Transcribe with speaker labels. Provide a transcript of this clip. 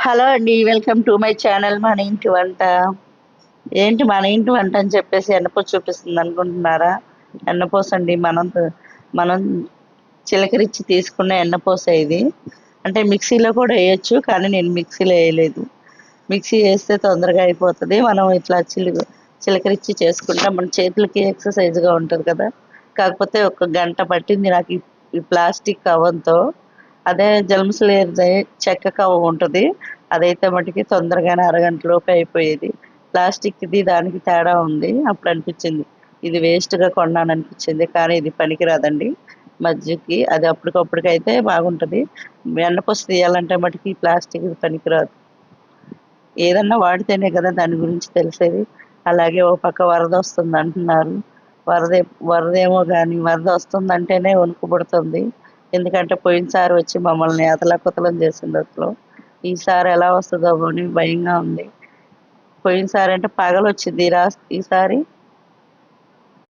Speaker 1: Hello అండి welcome to my channel మన ఇంటి వంట. ఏంటి మన ఇంటి వంట అని చెప్పేసి ఎన్నపూస చూపిస్తుంది అనుకుంటున్నారా? ఎన్నపూస అండి మనం మనం చిలకరించి తీసుకున్న ఎన్నపూస ఇది. అంటే మిక్సీలో కూడా వేయచ్చు కానీ నేను మిక్సీలో వేయలేదు. మిక్సీ వేస్తే తొందరగా అయిపోతుంది. మనం ఇట్లా చిలు చిలకరించి చేసుకుంటాం. మన చేతులకి ఎక్సర్సైజ్గా ఉంటుంది కదా. కాకపోతే ఒక గంట పట్టింది నాకు ఈ- ఈ ప్లాస్టిక్ కవంతో అదే జలమసలేరు చెక్క కవ్వ ఉంటుంది. అదైతే మటుకి తొందరగానే అరగంటలోపు అయిపోయేది. ప్లాస్టిక్ది దానికి తేడా ఉంది అప్పుడు అనిపించింది ఇది వేస్ట్గా కొన్నాను అనిపించింది కానీ ఇది పనికిరాదండి. మధ్యకి అది అప్పటికప్పటికైతే బాగుంటుంది. వెన్నపూస తీయాలంటే మటుకి ప్లాస్టిక్ పనికిరాదు. ఏదన్నా వాడితేనే కదా దాని గురించి తెలిసేది. అలాగే ఓ పక్క వరద వస్తుంది అంటున్నారు వరద వరదేమో కానీ వరద వస్తుందంటేనే వణుకుపడుతుంది ఎందుకంటే పోయినసారి వచ్చి మమ్మల్ని అతలకుతలం చేసింది అసలు. ఈసారి ఎలా వస్తుందో అని భయంగా ఉంది. పోయినసారి అంటే పగలు వచ్చింది రా ఈసారి